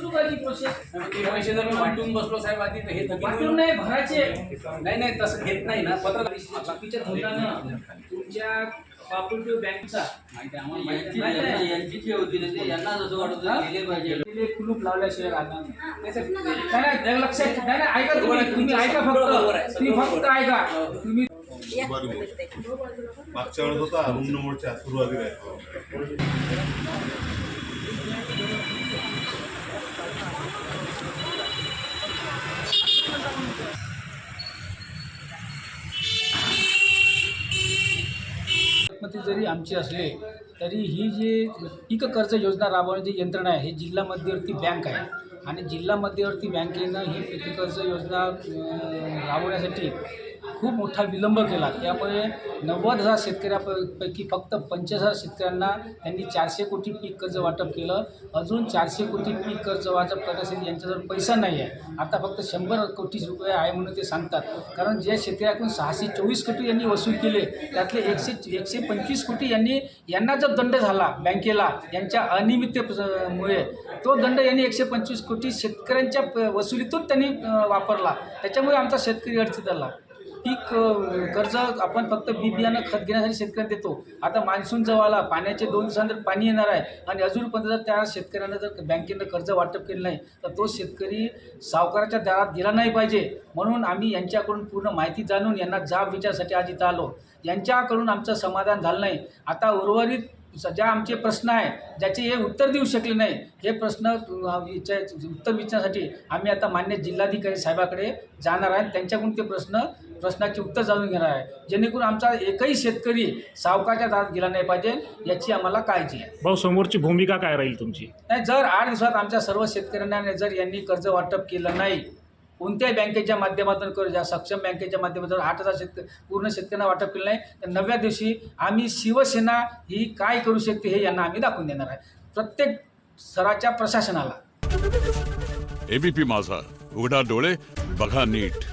सुरू करा प्रोसेस ते पैसे जर मी वाटून बसलो साहेब आधी तर हे थकीत वाटून होईल. नाही भरायचे. नाही नाही तसं घेत नाही ना. पत्र चुकीच्या धोरणानं तुमच्या कॉपरेटिव्ह बँकचा माहिती आहे, आम्हाला माहिती नाही. यांची जी होती ना ते यांना जसं वाटत होतं गेले पाहिजे. कुलूप लावल्याशिवाय राहणार नाही. नाही सर, नाही, नाही, जरा लक्षात नाही नाही, ऐका तुम्ही. तुम्ही ऐका बरोबर आहे, फक्त तुम्ही फक्त ऐका. तुम्ही मागच्या वेळेस होता रूम नंबरच्या सुरुवातीला. आहे. परिस्थिती जरी आमचे असले तरी ही जी पीक कर्ज योजना राबवण्याची यंत्रणा आहे ही जिल्हा मध्यवर्ती बँक आहे. आणि जिल्हा मध्यवर्ती बँकेनं ही पीक कर्ज योजना राबवण्यासाठी खूप मोठा विलंब केला. त्यामुळे नव्वद हजार शेतकऱ्यापैकी फक्त पंचवीस हजार शेतकऱ्यांना त्यांनी चारशे कोटी पीक कर्ज वाटप केलं. अजून चारशे कोटी पीक कर्ज वाटप करण्यासाठी यांच्याजवळ पैसा नाही आहे. आता फक्त शंभर कोटी रुपये आहे म्हणून ते सांगतात. कारण जे शेतकऱ्याकडून सहाशे चोवीस कोटी यांनी वसूल केले त्यातले एकशे एकशे पंचवीस कोटी यांनी यांना जो दंड झाला बँकेला यांच्या अनियमिततेमुळे तो दंड यांनी एकशे पंचवीस कोटी शेतकऱ्यांच्या प- वसुलीतून त्यांनी वापरला. त्याच्यामुळे आमचा शेतकरी अडचणीत आला. पीक कर्ज आपण फक्त बी बियाणं खत घेण्यासाठी शेतकऱ्यांना देतो. आता मान्सून जवळ आला पाण्याचे दोन दिवसानंतर पाणी येणार आहे. आणि अजूनपर्यंत जर त्या शेतकऱ्यांना जर बँकेनं कर्ज वाटप केलं नाही तर तो शेतकरी सावकाराच्या दारात गेला नाही पाहिजे. म्हणून आम्ही यांच्याकडून पूर्ण माहिती जाणून यांना जाब विचारसाठी आज इथं आलो. यांच्याकडून आमचं समाधान झालं नाही. आता उर्वरित स- ज्या आमचे प्रश्न आहे ज्याचे हे उत्तर देऊ शकले नाही हे प्रश्न विचार उत्तर विचारण्यासाठी आम्ही आता मान्य जिल्हाधिकारी साहेबाकडे जाणार आहे. त्यांच्याकडून ते प्रश्न प्रश्नाचे उत्तर जाणून घेणार आहे. जेणेकरून आमचा एकही शेतकरी सावकाच्या दारात गेला नाही पाहिजे याची आम्हाला काळजी आहे. भाऊ समोरची भूमिका काय राहील तुमची? नाही जर आठ दिवसात आमच्या सर्व शेतकऱ्यांना जर यांनी कर्ज वाटप केलं नाही कोणत्याही बँकेच्या माध्यमातून करू ज्या सक्षम बँकेच्या माध्यमातून जर आठ हजार शेतक पूर्ण शेतकऱ्यांना वाटप केलं नाही तर नवव्या दिवशी आम्ही शिवसेना ही काय करू शकते हे यांना आम्ही दाखवून देणार आहे. प्रत्येक स्तराच्या प्रशासनाला. एबीपी माझा. उघडा डोळे बघा नीट.